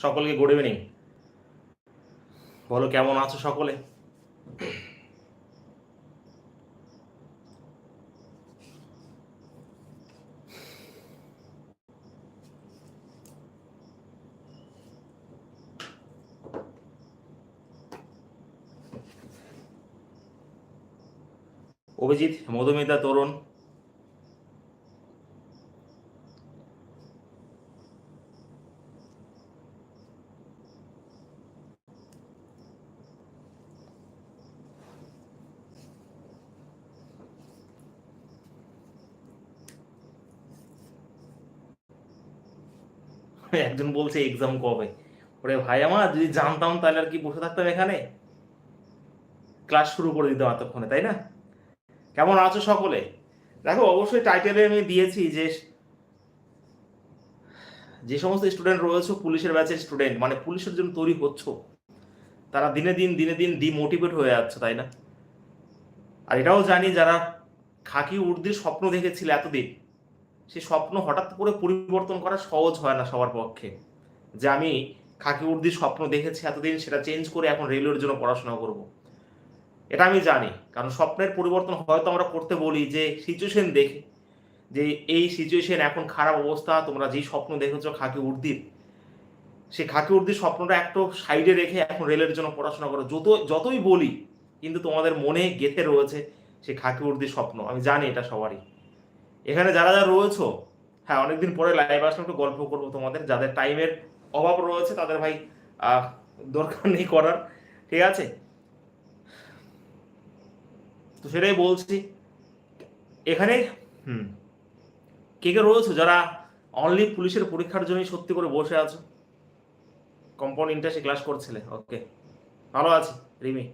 সকলকে good evening বলো কেমন আছো সকলে? অভিজিৎ মধুমিতা তরুণ একজন বলছে এক্সাম কবে? ওরে ভাই আমার, যদি জানতাম তাহলে আর কি বসে থাকতাম এখানে? ক্লাস শুরু করে দিতাম এতক্ষণে, তাই না? কেমন আছো সকলে? দেখো, অবশ্যই টাইটেলে আমি দিয়েছি যে যে সমস্ত স্টুডেন্ট রয়েছে, পুলিশের ব্যাচের স্টুডেন্ট মানে পুলিশের জন্য তৈরি হচ্ছ, তারা দিনে দিন দিনে দিন ডিমোটিভেট হয়ে যাচ্ছে, তাই না? আর এটাও জানি যারা খাকি উর্দির স্বপ্ন দেখেছিল এতদিন সেই স্বপ্ন হঠাৎ করে পরিবর্তন করা সহজ হয় না সবার পক্ষে। যে আমি খাকি উর্দির স্বপ্ন দেখেছি এতদিন, সেটা চেঞ্জ করে এখন রেলওয়ের জন্য পড়াশোনা করব। এটা আমি জানি, কারণ স্বপ্নের পরিবর্তন হয়তো আমরা করতে বলি যে সিচুয়েশন দেখে, যে এই সিচুয়েশন এখন খারাপ অবস্থা, তোমরা যেই স্বপ্ন দেখেছ খাকি উর্দির সেই খাকি উর্দির স্বপ্নটা একটু সাইডে রেখে এখন রেলের জন্য পড়াশোনা করো। যত, যতই বলি, কিন্তু তোমাদের মনে গেঁথে রয়েছে সেই খাকি উর্দির স্বপ্ন। আমি জানি এটা সবারই। এখানে যারা যারা রয়েছো হ্যাঁ অনেকদিন পরে লাইভ আসলে একটু গল্প করব তোমাদের। যাদের টাইমের অভাব রয়েছে, তাদের ভাই দরকার নেই করার, ঠিক আছে? তো সেটাই বলছি। এখানে, হুম, কে কে রয়েছো? যারা অনলি পুলিশের পরীক্ষার জন্যই সত্যি করে বসে আছো? কম্পাউন্ড ইন্টার্সে ক্লাস করছিলে ওকে ভালো আছি, রিমি।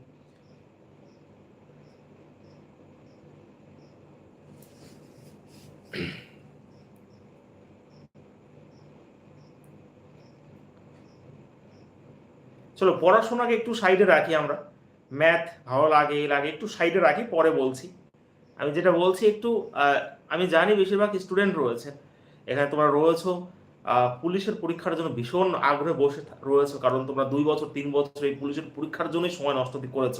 চলো, পড়াশোনাকে একটু সাইডে রাখি আমরা। ম্যাথ ভালো লাগে, এই লাগে, একটু সাইডে রাখি, পরে বলছি। আমি যেটা বলছি, একটু আমি জানি বেশিরভাগ স্টুডেন্ট রয়েছে। এখানে তোমরা রয়েছো পুলিশের পরীক্ষার জন্য ভীষণ আগ্রহে বসে রয়েছো, কারণ তোমরা দুই বছর, তিন বছর এই পুলিশের পরীক্ষার জন্যই সময় নষ্ট করেছ।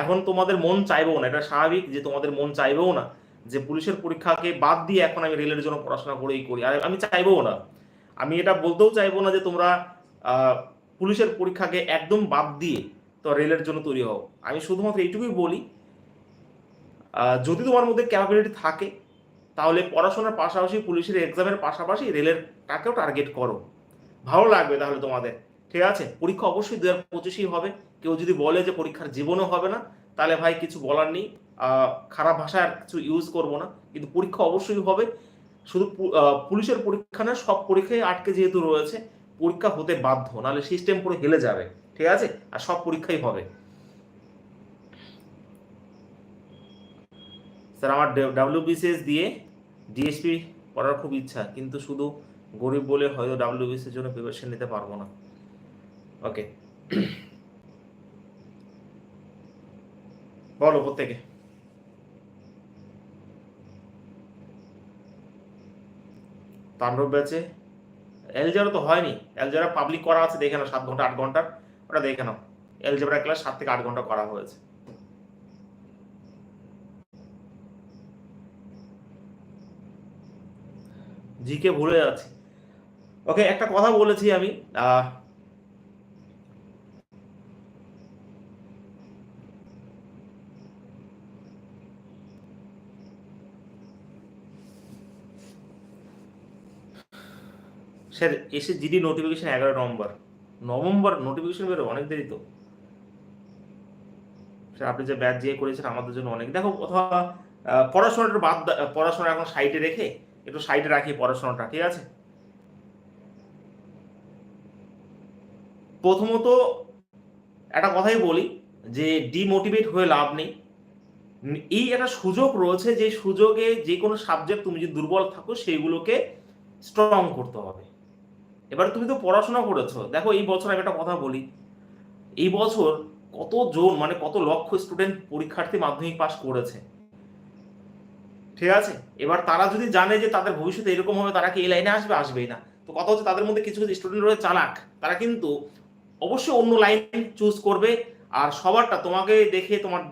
এখন তোমাদের মন চাইবেও না, এটা স্বাভাবিক যে তোমাদের মন চাইবেও না, যে পুলিশের পরীক্ষাকে বাদ দিয়ে এখন আমি রেলের জন্য পড়াশোনা করেই করি। আর আমি চাইবেও না। আমি এটা বলতেও চাইব না যে তোমরা পুলিশের পরীক্ষাকে একদম বাদ দিয়ে তো রেলের জন্য তৈরি হও। আমি শুধুমাত্র এইটুকুই বলি যদি তোমার মধ্যে ক্যাপাবিলিটি থাকে, তাহলে পড়াশোনার পাশাপাশি, পুলিশের এক্সামের পাশাপাশি রেলের টাকেও টার্গেট করো। ভালো লাগবে তাহলে তোমাদের, ঠিক আছে? পরীক্ষা অবশ্যই দু হাজার পঁচিশেই হবে। কেউ যদি বলে যে পরীক্ষার জীবনও হবে না, তাহলে ভাই কিছু বলার নেই। খারাপ ভাষা আর কিছু ইউজ করব না। কিন্তু পরীক্ষা অবশ্যই হবে। শুধু পুলিশের পরীক্ষা না, সব পরীক্ষায় আটকে যেহেতু রয়েছে পরীক্ষা হতে বাধ্য, নাহলে সিস্টেম পুরো হেলে যাবে, ঠিক আছে? আর সব পরীক্ষাই হবে। স্যার, আমার ডাব্লিউবিসিএস দিয়ে ডিএসপি পড়ার খুব ইচ্ছা, কিন্তু শুধু গরিব বলে হয়তো ডাব্লিউবিসিএস জন্য প্রিপারেশন নিতে পারব না। ওকে বলো প্রত্যেকে। তাণ্ডব ব্যাচে এলজেরা তো হয়নি। এলজেরা পাবলিক করা আছে, দেখে নাও, সাত ঘণ্টা, আট ঘণ্টার ওটা দেখে নাও। এলজেবরা ক্লাস সাত থেকে আট ঘণ্টা করা হয়েছে। জিকে ভুলে যাচ্ছি। ওকে একটা কথা বলেছি আমি। স্যার, এসে জিডি নোটিফিকেশন এগারো নভেম্বর নভেম্বর নোটিফিকেশন বেরো অনেক দেরি তো। স্যার, আপনি যে ব্যাচ দিয়ে করেছেন, আমাদের জন্য অনেক। দেখো, অথবা পড়াশোনাটা বাদ পড়াশোনা এখন সাইডে রেখে একটু সাইডে রাখি পড়াশোনাটা, ঠিক আছে? প্রথমত একটা কথাই বলি যে ডিমোটিভেট হয়ে লাভ নেই। এই একটা সুযোগ রয়েছে যে সুযোগে যে কোনো সাবজেক্ট তুমি যদি দুর্বল থাকো, সেইগুলোকে স্ট্রং করতে হবে। এবার তুমি তো পড়াশোনা করেছ। দেখো, এই বছর আমি একটা কথা বলি। এই বছর কত জন মানে কত লক্ষ স্টুডেন্ট পরীক্ষার্থী মাধ্যমিক পাশ করেছে? ঠিক আছে? এবার তারা যদি জানে যে তাদের ভবিষ্যতে এরকম হবে, তারা কি এই লাইনে আসবে? আসবেই না। তো কথা হচ্ছে, তাদের মধ্যে কিছু কিছু স্টুডেন্ট রয়েছে চালাক। তারা কিন্তু অবশ্যই অন্য লাইন চুজ করবে আর সবারটা তোমাকে দেখে তোমার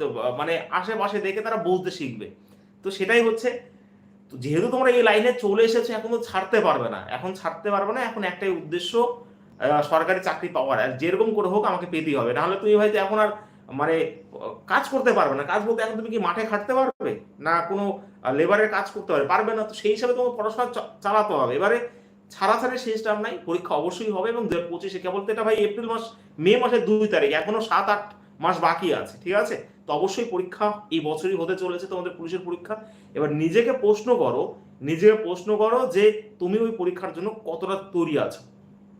মানে আশেপাশে দেখে তারা বুঝতে শিখবে। তো সেটাই হচ্ছে তো যেহেতু তোমরা এই লাইনে চলে এসেছ, এখন তো ছাড়তে পারবে না। এখন ছাড়তে পারবে না, এখন একটাই উদ্দেশ্য সরকারি চাকরি পাওয়ার। আর যেরকম করে হোক, আমাকে পেতেই হবে। নাহলে তুমি হয়তো এখন আর মানে কাজ করতে পারবে না। কাজ বলতে এখন তুমি কি মাঠে খাটতে পারবে? না কোনো লেবারের কাজ করতে পারবে? পারবে না, তো সেই হিসাবে তোমাকে পড়াশোনা চালাতে হবে। এবারে ছাড়াছাড়ি টার্ম নাই, পরীক্ষা অবশ্যই হবে এবং দু হাজার পঁচিশে, কেবল তো এটা ভাই এপ্রিল মাস, মে মাসের দুই তারিখ। এখনও সাত আট মাস বাকি আছে, ঠিক আছে? তো অবশ্যই পরীক্ষা এই বছরই হতে চলেছে তোমাদের পুলিশের পরীক্ষা। এবার নিজেকে প্রশ্ন করো, নিজেকে প্রশ্ন করো যে তুমি ওই পরীক্ষার জন্য কতটা তৈরি আছো।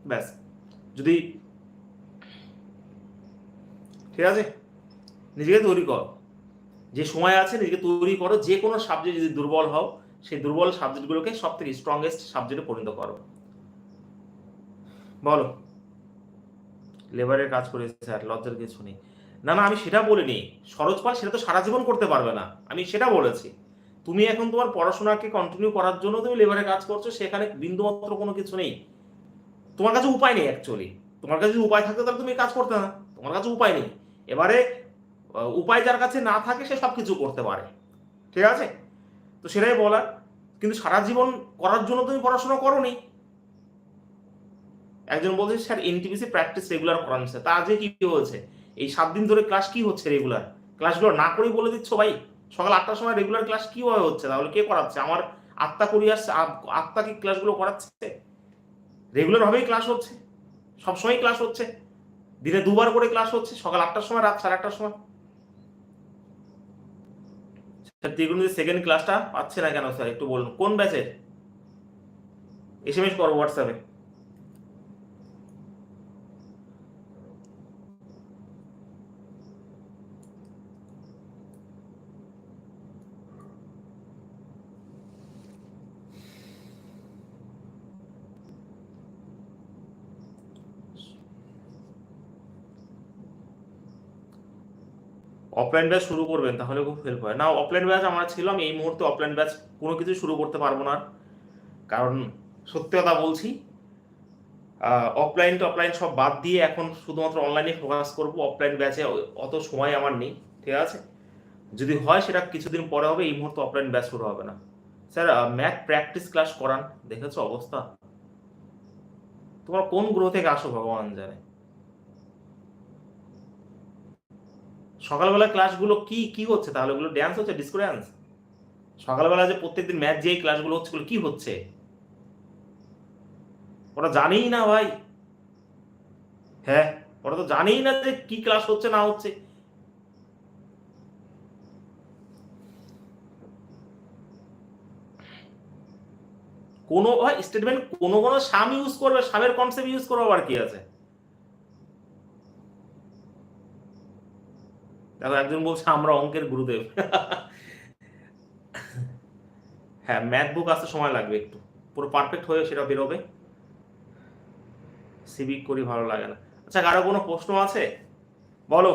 ব্যাস। যদি ঠিক আছে? নিজেকে তৈরি করো। যে সময় আছে নিজেকে তৈরি করো, যে কোনো সাবজেক্ট যদি দুর্বল হও, সেই দুর্বল সাবজেক্টগুলোকে সব থেকে স্ট্রংগেস্ট সাবজেক্টে পরিণত করো। বলো। লেবারের কাজ করেছে স্যার লজ্জার কিছু নেই। না না, আমি সেটা বলিনি। সরোজ পাল সেটা তো সারা জীবন করতে পারবে না। আমি সেটা বলেছি। তুমি এখন তোমার পড়াশোনাকে কন্টিনিউ করার জন্য তুমি লেবারে কাজ করছ, সেখানে বিন্দুমাত্র কোনো কিছু নেই। তোমার কাছে উপায় নেই অ্যাকচুয়ালি তোমার কাছে যদি উপায় থাকতো তাহলে তুমি কাজ করতে না। তোমার কাছে উপায় নেই। এবারে উপায় যার কাছে না থাকে সে সব কিছু করতে পারে। ঠিক আছে? তো সেটাই বলার। কিন্তু সারা জীবন করার জন্য তুমি পড়াশোনা করো নি একজন বলছে, স্যার এনটিপিসি প্র্যাকটিস রেগুলার করান স্যার তা আজকে কি হয়েছে? এই সাত দিন ধরে ক্লাস কি হচ্ছে রেগুলার ক্লাসগুলো না করেই বলে দিচ্ছ ভাই? সকাল আটটার সময় রেগুলার ক্লাস কীভাবে হচ্ছে? তাহলে কে করাচ্ছে? আমার আত্মা করি আসছে আ- আত্মা কি ক্লাসগুলো করাচ্ছে? রেগুলার ভাবেই ক্লাস হচ্ছে। সবসময় ক্লাস হচ্ছে। দিনে দুবার করে ক্লাস হচ্ছে, সকাল আটটার সময়, রাত সাড়ে আটটার সময়। স্যার ত্রিগুণিত সেকেন্ড ক্লাসটা পাচ্ছে না কেন স্যার একটু বলুন। কোন ব্যাচের এস এম এস করো হোয়াটসঅ্যাপে অফলাইন ব্যাচ শুরু করবেন, তাহলে খুব হেল্প হয়। না অফলাইন ব্যাচ আমরা ছিল আমি এই মুহূর্তে অফলাইন ব্যাচ কোনো কিছু শুরু করতে পারব না। কারণ সত্যি কথা বলছি অফলাইন টু অফলাইন সব বাদ দিয়ে এখন শুধুমাত্র অনলাইনে ফোকাস করব। অফলাইন ব্যাচে অত সময় আমার নেই, ঠিক আছে? যদি হয় সেটা কিছুদিন পরে হবে, এই মুহূর্তে অফলাইন ব্যাচ শুরু হবে না। স্যার ম্যাথ প্র্যাকটিস ক্লাস করান, দেখেছ অবস্থা? তোমার কোন গ্রহ থেকে আসো, ভগবান জানে। সকালবেলা ক্লাসগুলো কি কি হচ্ছে? তাহলে ওগুলো ড্যান্স হচ্ছে? ডিসকো ড্যান্স সকালবেলা যে প্রত্যেকদিন ম্যাথ যে ক্লাসগুলো হচ্ছে কি হচ্ছে? ওরা জানেই না ভাই। হ্যাঁ ওরা তো জানেই না যে কি ক্লাস হচ্ছে, না হচ্ছে। কোনো হয় স্টেটমেন্ট কোনো কোনো সাম ইউজ করবে, সামের কনসেপ্ট ইউজ করবে আবার কি আছে? দেখো একজন বলছে, আমরা অঙ্কের গুরুদেব। হ্যাঁ ম্যাথ বুক আসতে সময় লাগবে একটু। পুরো পারফেক্ট হয়ে সেটা বেরোবে। সিভিক করি ভালো লাগে না। আচ্ছা কারও কোনো প্রশ্ন আছে? বলো।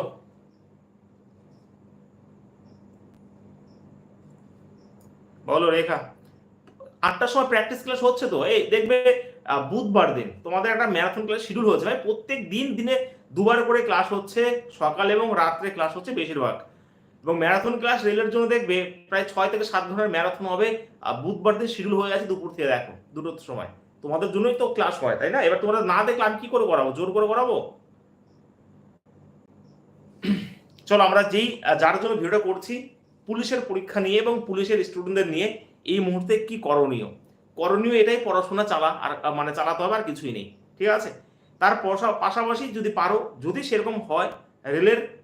বলো, রেখা। আটটার সময় প্র্যাকটিস ক্লাস হচ্ছে তো? এই দেখবে বুধবার দিন। তোমাদের একটা ম্যারাথন ক্লাস শিডিউল হচ্ছে ভাই, প্রত্যেক দিন দিনে দুবার করে ক্লাস হচ্ছে সকাল এবং রাত্রে ক্লাস হচ্ছে বেশিরভাগ। এবং ম্যারাথন ক্লাস রেলের জন্য দেখবে প্রায় ছয় থেকে সাত ঘণ্টার ম্যারাথন হবে, আর বুধবার দিন শিডিউল হয়ে গেছে দুপুর থেকে দেখো, দুটোর সময়। তোমাদের জন্যই তো ক্লাস হয়, তাই না? এবার তোমরা না দেখলে আমি কি করে করাবো? জোর করে করাবো? চলো আমরা যেই যার জন্য ভিডিওটা করছি, পুলিশের পরীক্ষা নিয়ে এবং পুলিশের স্টুডেন্টদের নিয়ে এই মুহূর্তে কি করণীয়? করণীয় এটাই পড়াশোনা চালা, আর মানে চালাতে হবে আর কিছুই নেই। ঠিক আছে? তার পশা- পাশাপাশি যদি পারো, যদি সেরকম হয়, রেলের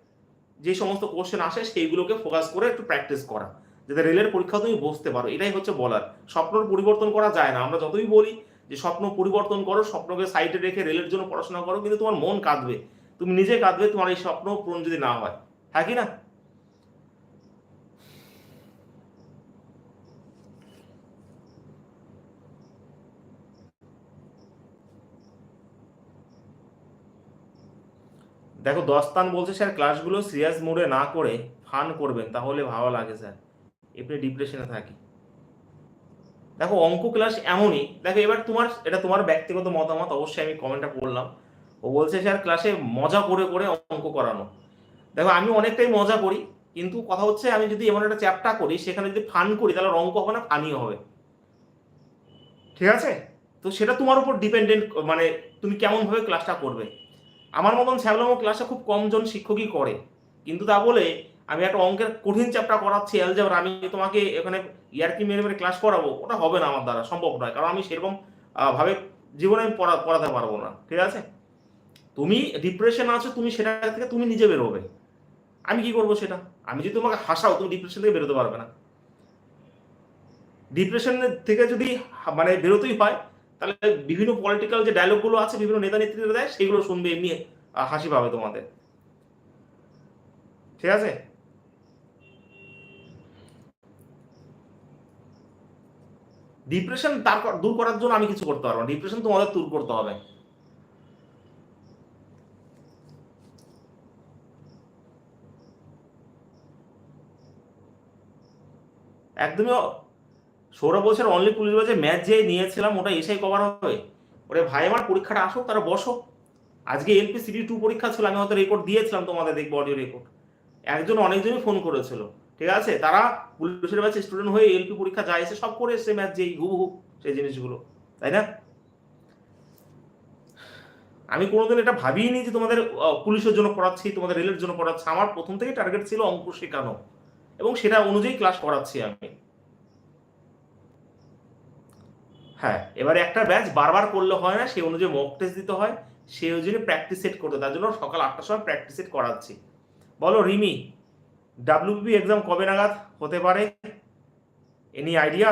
যে সমস্ত কোশ্চেন আসে, সেইগুলোকে ফোকাস করে একটু প্র্যাকটিস করা। যাতে রেলের পরীক্ষা তুমি বসতে পারো। এটাই হচ্ছে বলার। স্বপ্নর পরিবর্তন করা যায় না। আমরা যতই বলি যে, স্বপ্ন পরিবর্তন করো, স্বপ্নকে সাইডে রেখে রেলের জন্য পড়াশোনা করো, কিন্তু তোমার মন কাঁদবে। তুমি নিজে কাঁদবে, তোমার এই স্বপ্ন পূরণ যদি না হয়। হ্যাঁ কি না? দেখো, দস্তান বলছে, স্যার, ক্লাসগুলো সিরিয়াস মোডে না করে ফান করবেন, তাহলে ভালো লাগে, স্যার। এমনি ডিপ্রেশনে থাকি। দেখো, অঙ্ক ক্লাস এমনই। দেখো, এবার তোমার, এটা তোমার ব্যক্তিগত মতামত, অবশ্যই আমি কমেন্টটা পড়লাম ও বলছে, স্যার, ক্লাসে মজা করে করে অঙ্ক করানো। দেখো, আমি অনেকটাই মজা করি, কিন্তু কথা হচ্ছে, আমি যদি এমন একটা চ্যাপ্টার করি, সেখানে যদি ফান করি, তাহলে অঙ্ক হবে না, ফানিও হবে। ঠিক আছে? তো সেটা তোমার উপর ডিপেন্ডেন্ট মানে তুমি কেমনভাবে ক্লাসটা করবে? আমার মতন শ্যাবলামো ক্লাসটা খুব কমজন শিক্ষকই করে। কিন্তু তা বলে আমি একটা অঙ্কের কঠিন চ্যাপ্টার করাচ্ছি অ্যালজেব্রা আমি তোমাকে এখানে ইয়ারকি মেরে মেরে ক্লাস করাবো, ওটা হবে না আমার দ্বারা, সম্ভব নয়। কারণ আমি সেরকম ভাবে জীবনে আমি পড়া, পড়াতে পারব না। ঠিক আছে? তুমি ডিপ্রেশন আছো, তুমি সেটা থেকে তুমি নিজে বেরোবে। আমি কি করব সেটা? আমি যদি তোমাকে হাসাও, তুমি ডিপ্রেশন থেকে বেরোতে পারবে না। ডিপ্রেশন থেকে যদি মানে বেরোতেই হয় তাহলে বিভিন্ন পলিটিক্যাল যে ডায়লগগুলো আছে, বিভিন্ন নেতা নেত্রীরা দেয়, সেগুলো শুনবে এমনি হাসি পাবে তোমাদের। ঠিক আছে? ডিপ্রেশন তারপর দূর করার জন্য আমি কিছু করতে পারব ডিপ্রেশন তোমাদের দূর করতে হবে। একদমই সৌরভ বলছে অনলি পুলিশ বলছে ম্যাচ যে নিয়েছিলাম, ওটা এসেই কভার হবে। ওরে ভাই আমার পরীক্ষাটা আসুক তারা বসো। আজকে এলপি সিডি টু পরীক্ষা ছিল, আমি হয়তো রেকর্ড দিয়েছিলাম তোমাদের দেখব অডিও রেকর্ড একজন অনেকজনই ফোন করেছিল, ঠিক আছে? তারা পুলিশের ব্যাচে স্টুডেন্ট হয়ে এলপি পরীক্ষা যা এসে সব করে এসছে ম্যাচ যেই হু হু সেই জিনিসগুলো, তাই না? আমি কোনোদিন এটা ভাবিনি যে তোমাদের পুলিশের জন্য পড়াচ্ছি তোমাদের রেলের জন্য পড়াচ্ছি আমার প্রথম থেকেই টার্গেট ছিল অঙ্ক শেখানো এবং সেটা অনুযায়ী ক্লাস করাচ্ছি আমি। হ্যাঁ এবারে একটা ব্যাচ বারবার করলে হয় না, সেই অনুযায়ী মক টেস্ট দিতে হয়, সেই অনুযায়ী প্র্যাকটিস সেট করতে তার জন্য সকাল আটটার সময় প্র্যাকটিস সেট করাচ্ছি। বলো, রিমি ডাব্লিউপি এক্সাম কবে নাগাদ? হতে পারে। এনি আইডিয়া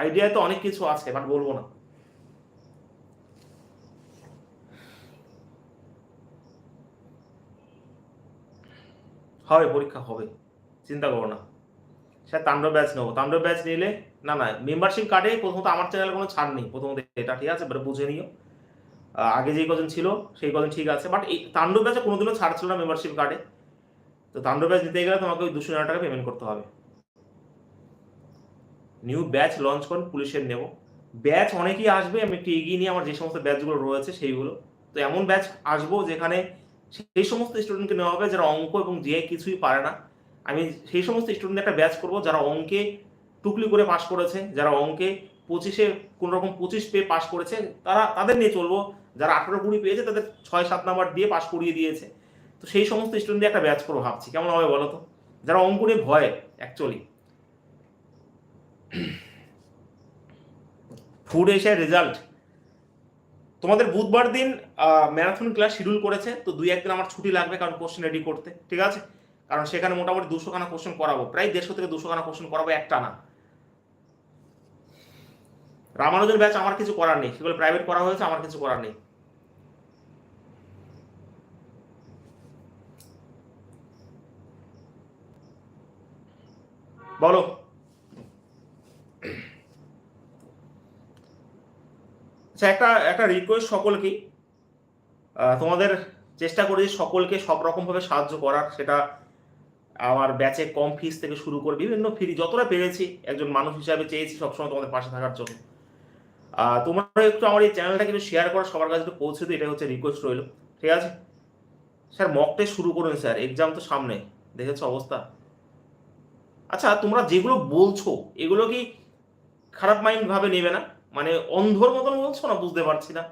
আইডিয়া তো অনেক কিছু আছে বাট বলব না। হবে, পরীক্ষা হবে। চিন্তা করো না। স্যার, তাণ্ডব ব্যাচ নেব। তাণ্ডব ব্যাচ নিলে না না মেম্বারশিপ কার্ডে প্রথমত আমার চ্যানেলে কোনো ছাড় নেই। প্রথমত এটা ঠিক আছে, এবারে বুঝে নিও। আগে যেই কজন ছিল, সেই কজন ঠিক আছে। বাট এই তাণ্ডব ব্যাচে কোনোদিনও ছাড় ছিল না মেম্বারশিপ কার্ডে তো তাণ্ডব ব্যাচ নিতে গেলে তোমাকে ওই দুশো টাকা পেমেন্ট করতে হবে। নিউ ব্যাচ লঞ্চ করুন পুলিশের নেব। ব্যাচ অনেকেই আসবে, আমি একটু এগিয়ে নিয়ে আমার যে সমস্ত ব্যাচগুলো রয়েছে সেইগুলো। তো এমন ব্যাচ আসব যেখানে সেই সমস্ত স্টুডেন্টকে নেওয়া হবে যারা অঙ্ক এবং যে কিছুই পারে না। আমি সেই সমস্ত স্টুডেন্ট একটা ব্যাচ করব যারা অঙ্কে টুকলি করে পাশ করেছে, যারা অঙ্কে পঁচিশে কোন রকম পঁচিশ পেয়ে পাশ করেছে, তারা তাদের নিয়ে চলবো। যারা আঠারো কুড়ি পেয়েছে, তাদের ছয়, সাত নাম্বার দিয়ে পাশ করিয়ে দিয়েছে। তো সেই সমস্ত স্টুডেন্ট একটা ব্যাচ করব ভাবছি। কেমন হবে বলো তো? যারা অঙ্ক নিয়ে ভয় অ্যাকচুয়ালি ফুড এশিয়ার রেজাল্ট তোমাদের বুধবার দিন ম্যারাথন ক্লাস শিডিউল করেছে, তো দুই, একদিন আমার ছুটি লাগবে কারণ কোশ্চেন রেডি করতে, ঠিক আছে? কারণ সেখানে মোটামুটি দুশো খানা কোশ্চেন করাবো, প্রায় দেড়শো থেকে দুশো খানা কোশ্চেন করাবো, একটা না। রামানুজন ব্যাচ আমার কিছু করার নেই। সেগুলো প্রাইভেট করা হয়েছে, আমার কিছু করার নেই। বলো। আচ্ছা একটা একটা রিকোয়েস্ট সকলকে তোমাদের চেষ্টা করি সকলকে সব রকমভাবে সাহায্য করার। সেটা আমার ব্যাচে কম ফিস থেকে শুরু করে বিভিন্ন ফ্রি যতটা পেরেছি, একজন মানুষ হিসাবে চেয়েছি সবসময় তোমাদের পাশে থাকার জন্য। তোমরা একটু আমার এই চ্যানেলটা কিন্তু শেয়ার করা, সবার কাছে পৌঁছে দিও এটা হচ্ছে রিকোয়েস্ট রইল। ঠিক আছে? স্যার মক টেস্ট শুরু করুন স্যার এক্সাম তো সামনে, দেখেছ অবস্থা? আচ্ছা তোমরা যেগুলো বলছো, এগুলো কি খারাপ মাইন্ড ভাবে নেবে না? মানে অন্ধর মতন বলছো না, বুঝতে পারছি না।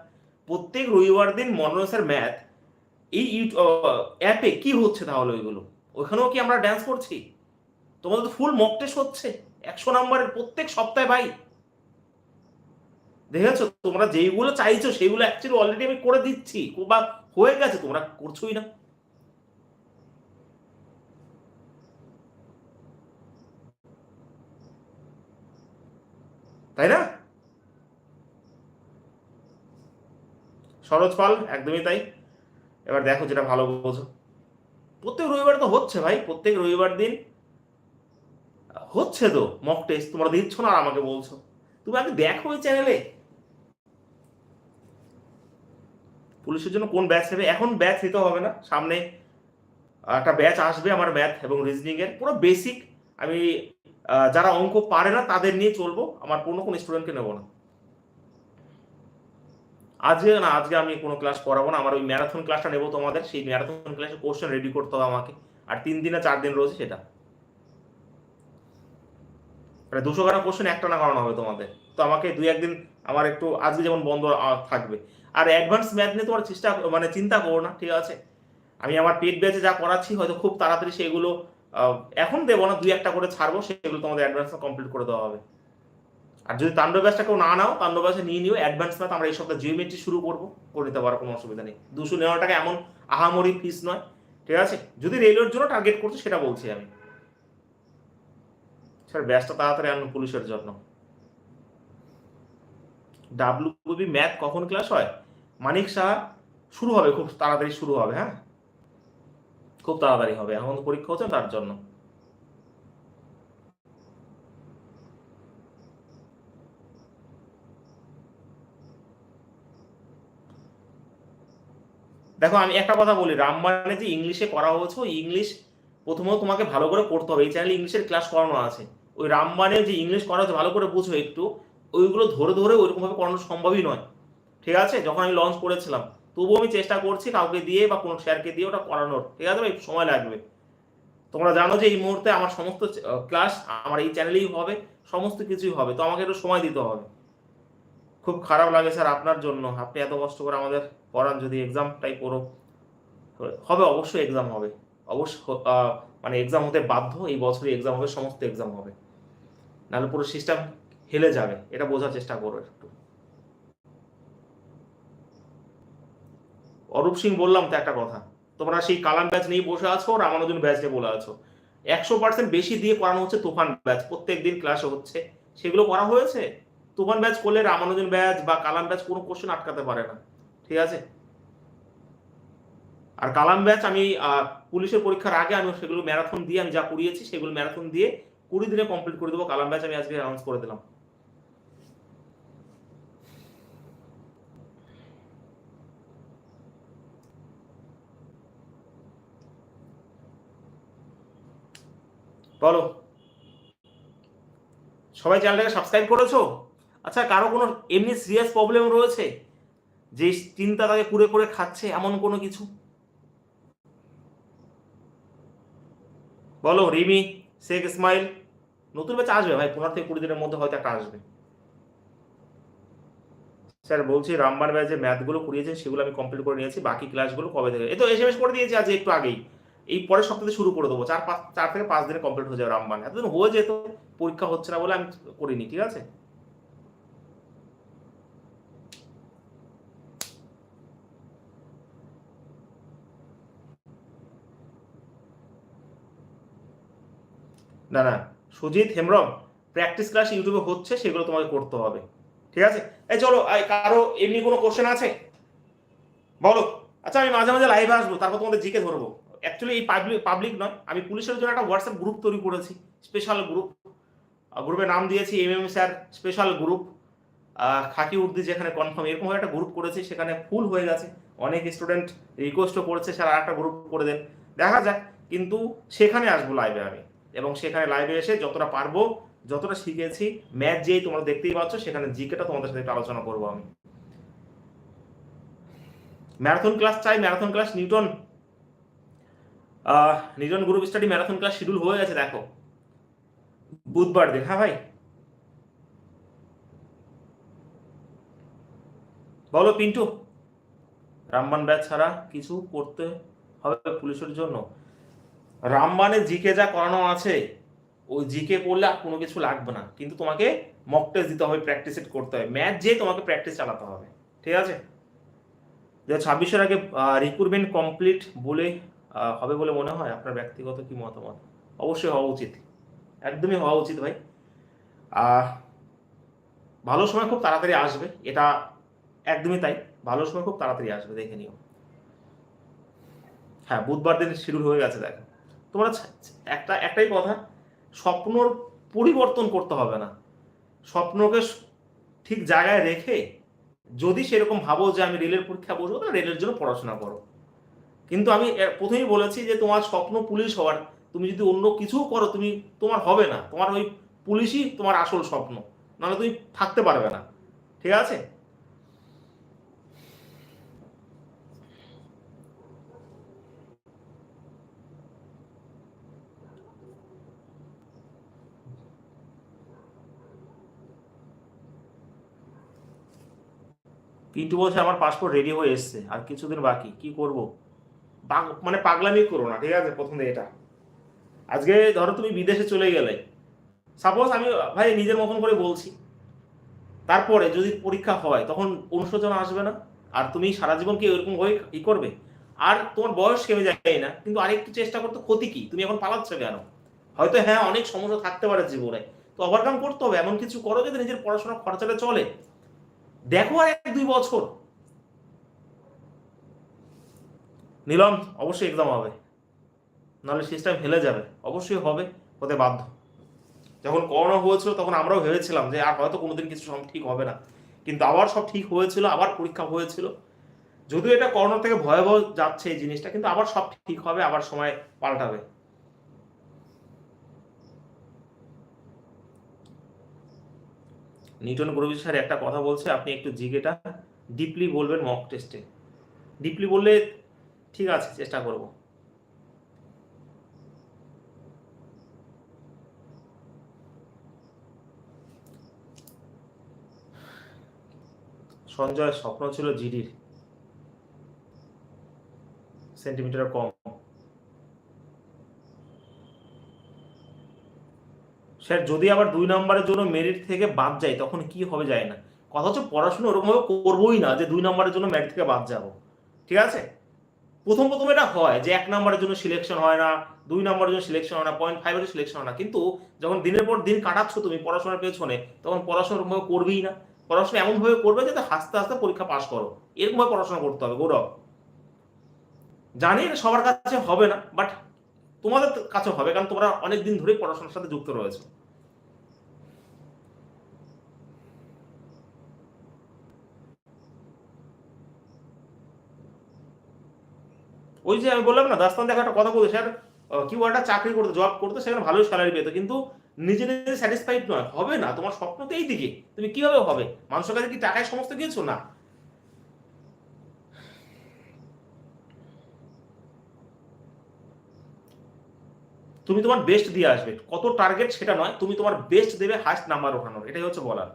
প্রত্যেক রবিবার দিন মনোরসের ম্যাথ এই অ্যাপে কি হচ্ছে তাহলে ওইগুলো? ওইখানেও কি আমরা ড্যান্স করছি? তোমাদের তো ফুল মক টেস্ট হচ্ছে, একশো নাম্বারের প্রত্যেক সপ্তাহে ভাই। দেখেছ? তোমরা যেইগুলো চাইছো, সেইগুলো অ্যাকচুয়ালি অলরেডি আমি করে দিচ্ছি। বা হয়ে গেছে, তোমরা করছোই না। তাই না? সরোজ পাল, একদমই তাই। এবার দেখো যেটা ভালো বোঝো। প্রত্যেক রবিবার তো হচ্ছে ভাই, প্রত্যেক রবিবার দিন, হচ্ছে তো মক টেস্ট তোমরা দিচ্ছ না আর আমাকে বলছো। তুমি আগে দেখো ওই চ্যানেলে পুলিশের জন্য কোন ব্যাচ নেবে? এখন ব্যাচ নিতে হবে না। সামনে একটা ব্যাচ আসবে আমার ম্যাথ এবং রিজনিংয়ের পুরো বেসিক আমি যারা অঙ্ক পারে না তাদের নিয়ে চলবো। আমার কোনো কোনো স্টুডেন্টকে নেব না। আজকে না, আজকে আমি কোনো ক্লাস করাবো না। আমার ওই ম্যারাথন ক্লাসটা নেব তোমাদের। সেই ম্যারাথন ক্লাসে কোশ্চেন রেডি করতে হবে আমাকে। আর তিন দিন দিনে চার দিন রয়েছে সেটা। মানে দুশো গ্রাম কোশ্চেন একটা না করানো হবে তোমাদের। তো আমাকে দুই একদিন আমার একটু, আজকে যেমন বন্ধ থাকবে। আর অ্যাডভান্স ম্যাথ নিয়ে তোমার চেষ্টা মানে চিন্তা করো না, ঠিক আছে? আমি আমার পেট ব্যাচে যা করাচ্ছি, হয়তো খুব তাড়াতাড়ি সেগুলো এখন দেবো না, দুই একটা করে ছাড়বো, সেগুলো তোমাদের অ্যাডভান্স কমপ্লিট করে দেওয়া হবে। আর যদি তাণ্ডব ব্যাচটা কেউ না নাও, তাণ্ডব ব্যাচে নিয়ে নিও অ্যাডভান্স ম্যাথ আমরা এই সপ্তাহে জিওমেট্রি শুরু করব, করে নিতে পারো, কোনো অসুবিধা নেই। দুশো নেওয়া টাকা এমন আহামরি ফিস নয়, ঠিক আছে? যদি রেলওয়ের জন্য টার্গেট করছ, সেটা বলছি আমি। স্যার ব্যাচটা তাড়াতাড়ি আনুন পুলিশের জন্য। ডাব্লিউবি ম্যাথ কখন ক্লাস হয়? মানিক শাহ শুরু হবে, খুব তাড়াতাড়ি শুরু হবে হ্যাঁ? খুব তাড়াতাড়ি হবে, এখন পরীক্ষা হচ্ছে তার জন্য। দেখো, আমি একটা কথা বলি রামবানে যে ইংলিশে করা হয়েছে, ওই ইংলিশ প্রথমত তোমাকে ভালো করে পড়তে হবে। এই চ্যানেলে ইংলিশের ক্লাস করানো আছে। ওই রামবানে যে ইংলিশ করা হচ্ছে ভালো করে বুঝো একটু। ওইগুলো ধরে ধরে ওইরকম ভাবে করানো সম্ভবই নয়। ঠিক আছে? যখন আমি লঞ্চ করেছিলাম, তবুও আমি চেষ্টা করছি কাউকে দিয়ে বা কোনো স্যারকে দিয়ে ওটা করানোর। ঠিক আছে ভাই? সময় লাগবে। তোমরা জানো যে এই মুহূর্তে আমার সমস্ত ক্লাস আমার এই চ্যানেলেই হবে, সমস্ত কিছুই হবে। তো আমাকে একটু সময় দিতে হবে। খুব খারাপ লাগে স্যার আপনার জন্য। আপনি এত কষ্ট করে আমাদের পড়ান, যদি এক্সামটাই করো হবে, অবশ্যই এক্সাম হবে। অবশ্য মানে এক্সাম হতে বাধ্য, এই বছরই এক্সাম হবে, সমস্ত এক্সাম হবে। নাহলে পুরো সিস্টেম হেলে যাবে। এটা বোঝার চেষ্টা করো একটু। অরূপ সিং বললাম তো একটা কথা, তোমরা সেই কালাম ব্যাচ নিয়ে বসে আছো, রামানুজন ব্যাচ নিয়ে বলে আছো। একশো পার্সেন্ট বেশি দিয়ে করানো হচ্ছে তুফান ব্যাচ প্রত্যেক দিন ক্লাসে হচ্ছে। সেগুলো করা হয়েছে? তুফান ব্যাচ করলে রামানুজন ব্যাচ বা কালাম ব্যাচ কোনো কোশ্চেন আটকাতে পারে না। ঠিক আছে? আর কালাম ব্যাচ আমি পুলিশের পরীক্ষার আগে আমি সেগুলো ম্যারাথন দিয়ে আমি যা করিয়েছি, সেগুলো ম্যারাথন দিয়ে কুড়ি দিনে কমপ্লিট করে দেবো। কালাম ব্যাচ আমি আজকে অ্যানাউন্স করে দিলাম। বলো। সবাই চ্যানেলটাকে সাবস্ক্রাইব করেছ? আচ্ছা কারও কোনো এমনি সিরিয়াস প্রবলেম রয়েছে? যে চিন্তা তাকে কুড়ে করে খাচ্ছে, এমন কোনো কিছু? বলো, রিমি, শেখ ইসমাইল। নতুন ব্যাচ আসবে ভাই, পনেরো থেকে কুড়ি দিনের মধ্যে হয়তো একটা আসবে। স্যার, বলছি রামবার ব্যাচে ম্যাথগুলো করিয়েছেন, সেগুলো আমি কমপ্লিট করে নিয়েছি, বাকি ক্লাসগুলো কবে থেকে? এই তো এস এম এস করে দিয়েছি আজ একটু আগেই। এই পরের সপ্তাহে শুরু করে দেবো। চার পাঁচ চার থেকে পাঁচ দিনে কমপ্লিট হয়ে যাবে রামবান এতদিন হয়ে যেত, পরীক্ষা হচ্ছে না বলে আমি করিনি, ঠিক আছে? না না, সুজিত, হেমব্রম প্র্যাকটিস ক্লাস ইউটিউবে হচ্ছে, সেগুলো তোমাকে করতে হবে, ঠিক আছে? এই চলো কারও এমনি কোনো কোশ্চেন আছে? বলো। আচ্ছা আমি মাঝে মাঝে লাইভে আসব, তারপর তোমাদের জিকে ধরবো। অ্যাকচুয়ালি এই পাবলিক পাবলিক নয়। আমি পুলিশের জন্য একটা হোয়াটসঅ্যাপ গ্রুপ তৈরি করেছি। স্পেশাল গ্রুপ গ্রুপের নাম দিয়েছি M M sir special group খাকি উর্দি যেখানে কনফার্ম এরকম একটা গ্রুপ করেছি, সেখানে ফুল হয়ে গেছে। অনেক স্টুডেন্ট রিকোয়েস্টও করেছে, স্যার আর একটা গ্রুপ করে দেন। দেখা যাক, কিন্তু সেখানে আসব লাইভে আমি। এবং সেখানে লাইভে এসে যতটা পারব, যতটা শিখেছি ম্যাচ যেই তোমরা দেখতেই পাচ্ছ, সেখানে জিকেটা তোমাদের সাথে আলোচনা করব আমি। ম্যারাথন ক্লাস চাই marathon class Newton Newton group study marathon class schedule হয়ে গেছে, দেখো। বুধবার দিন হ্যাঁ ভাই? বলো পিন্টু, রামবান ব্যাচ ছাড়া কিছু করতে হবে পুলিশের জন্য? রামবানের জিকে যা করানো আছে, ওই জিকে পড়লে আর কোনো কিছু লাগবে না। কিন্তু তোমাকে মক টেস্ট দিতে হবে প্র্যাকটিস করতে হবে। ম্যাচ যে তোমাকে প্র্যাকটিস চালাতে হবে, ঠিক আছে? দু ছাব্বিশের আগে রিক্রুটমেন্ট কমপ্লিট বলে হবে বলে মনে হয়? আপনার ব্যক্তিগত কি মতামত? অবশ্যই হওয়া উচিত। একদমই হওয়া উচিত ভাই। ভালো সময় খুব তাড়াতাড়ি আসবে, এটা একদমই তাই। ভালো সময় খুব তাড়াতাড়ি আসবে, দেখে নিও। হ্যাঁ বুধবার দিন শিডিউল হয়ে গেছে, দেখো। তোমরা একটা, একটাই কথা, স্বপ্নর পরিবর্তন করতে হবে না। স্বপ্নকে ঠিক জায়গায় রেখে যদি সেরকম ভাবো যে আমি রেলের পরীক্ষা বসবো, তাহলে রেলের জন্য পড়াশোনা করো। কিন্তু আমি প্রথমেই বলেছি যে তোমার স্বপ্ন পুলিশ হওয়ার। তুমি যদি অন্য কিছু করো, তুমি, তোমার হবে না। তোমার ওই পুলিশই তোমার আসল স্বপ্ন। নাহলে তুমি থাকতে পারবে না। ঠিক আছে? পিন্টু বলছে, আমার পাসপোর্ট রেডি হয়ে এসছে। আর কিছুদিন বাকি। কি করব? মানে পাগলামি করো না, ঠিক আছে? প্রথমে এটা। আজকে ধরো তুমি বিদেশে চলে গেলে সাপোজ আমি, ভাই, নিজের মতন করে বলছি। তারপরে যদি পরীক্ষা হয়, তখন অনুশোচনা আসবে না? আর তুমি সারা জীবন কি ওরকম হয়ে ই করবে? আর তোমার বয়স কেমে যায় না, কিন্তু আরেকটু চেষ্টা করতে ক্ষতি কি? তুমি এখন পালাচ্ছ কেন? হয়তো হ্যাঁ অনেক সমস্যা থাকতে পারে জীবনে। তো ওভারকাম করতে হবে, এমন কিছু করো যাতে নিজের পড়াশোনার খরচাটা চলে। দেখো আর এক দুই বছর। নিলাম, অবশ্যই এক্সাম হবে। নাহলে সিস্টেম হেলে যাবে। অবশ্যই হবে, হতে বাধ্য। যখন করোনা হয়েছিল, তখন আমরাও ভেবেছিলাম যে আর হয়তো কোনোদিন কিছু সব ঠিক হবে না। কিন্তু আবার সব ঠিক হয়েছিল, আবার পরীক্ষা হয়েছিল। যদিও এটা করোনা থেকে ভয়াবহ যাচ্ছে এই জিনিসটা, কিন্তু আবার সব ঠিক হবে, আবার সময় পাল্টাবে। নিউটন গুরুজি স্যার একটা কথা বলছে, আপনি একটু জিগেটা ডিপলি বলবেন মক টেস্টে ডিপলি বললে ঠিক আছে, চেষ্টা করব। সঞ্জয় স্বপ্ন ছিল জিডির। সেন্টিমিটার কম। স্যার, যদি আবার দুই নম্বরের জন্য মেরিট থেকে বাদ যায় তখন কি হবে যায় না। কথা হচ্ছে পড়াশোনা ওরকমভাবে করবোই না যে দুই নম্বরের জন্য মেরিট থেকে বাদ যাব। ঠিক আছে? প্রথম প্রথম এটা হয় যে এক নম্বরের জন্য সিলেকশন হয় না, দুই নম্বরের জন্য সিলেকশন হয় না পয়েন্ট ফাইভের সিলেকশন হয় না। কিন্তু যখন দিনের পর দিন কাটাচ্ছ তুমি পড়াশোনার পেছনে, তখন পড়াশোনা করবেই না। পড়াশোনা এমনভাবে করবে যাতে হাসতে হাসতে পরীক্ষা পাস করো। এরকমভাবে পড়াশোনা করতে হবে, গৌরব। জানি সবার কাছে হবে না বাট তোমাদের কাছে হবে, কারণ তোমরা অনেক দিন ধরেই পড়াশোনার সাথে যুক্ত রয়েছে। ওই যে আমি বললাম না, দাস্তান দেখা একটা কথা বলতে, স্যার কি একটা চাকরি করতো জব করতো, সেখানে ভালোই স্যালারি পেতো, কিন্তু নিজে নিজে স্যাটিসফাইড নয়। হবে না, তোমার স্বপ্ন তো এই দিকে তুমি কীভাবে হবে? মানুষের কাছে কি টাকায় সমস্ত কিছু না? তুমি তোমার বেস্ট দিয়ে আসবে। কত টার্গেট সেটা নয়, তুমি তোমার বেস্ট দেবে হাইস্ট নাম্বার ওঠানোর, এটাই হচ্ছে বলার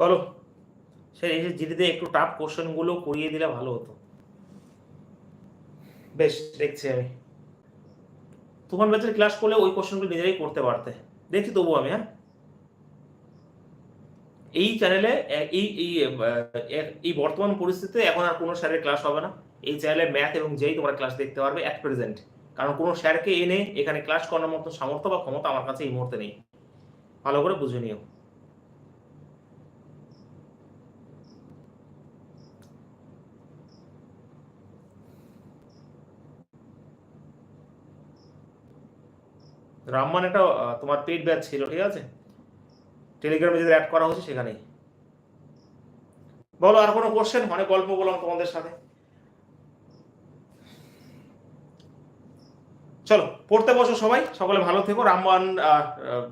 বলো সে এসে জিডিতে একটু টাফ কোশ্চেনগুলো করিয়ে দিলে ভালো হতো। বেশ, দেখছি আমি। তুফান ব্যাচের ক্লাস করলে ওই কোশ্চেনগুলো নিজেরাই করতে পারতে। দেখছি তবু আমি হ্যাঁ? এই চ্যানেলে এই এই এই বর্তমান পরিস্থিতিতে এখন আর কোনো স্যারের ক্লাস হবে না। এই চ্যানেলে ম্যাথ এবং যেই তোমরা ক্লাস দেখতে পারবে অ্যাট প্রেজেন্ট কারণ কোনো স্যারকে এনে এখানে ক্লাস করানোর মতো সামর্থ্য বা ক্ষমতা আমার কাছে এই মুহূর্তে নেই। ভালো করে বুঝে নিও। রামমান একটা তোমার পেড ব্যাচ ছিল, ঠিক আছে? টেলিগ্রামে যদি অ্যাড করা হচ্ছে সেখানেই। বলো, আর কোনো কোশ্চেন অনেক গল্প বললাম তোমাদের সাথে। চলো, পড়তে বসো সবাই, সকলে ভালো থেকো। রামমান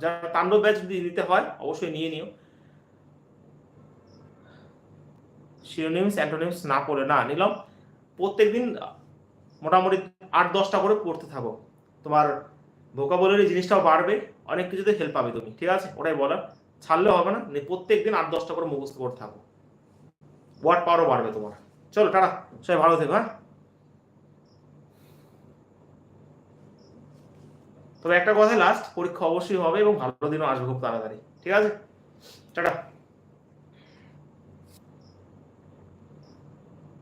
যারা তাণ্ডব ব্যাচ যদি নিতে হয়, অবশ্যই নিয়ে নিও। শিরোনিমস অ্যান্টোনিমস না পড়ে, না, নিলাম। প্রত্যেক দিন মোটামুটি আট দশটা করে পড়তে থাকো। তোমার ভোকাবুলারি জিনিসটাও বাড়বে, অনেক কিছুতে হেল্প পাবে তুমি, ঠিক আছে? ওটাই বলার। ছাড়লে হবে না প্রত্যেক দিন আট, দশটা করে মুখস্থ করতে থাকো। ওয়ার্ড পাওয়ারও বাড়বে তোমার। চলো, টাটা। সবাই ভালো থেকো হ্যাঁ? তবে একটা কথা লাস্ট পরীক্ষা অবশ্যই হবে এবং ভালো দিনও আসবে খুব তাড়াতাড়ি, ঠিক আছে? টাটা।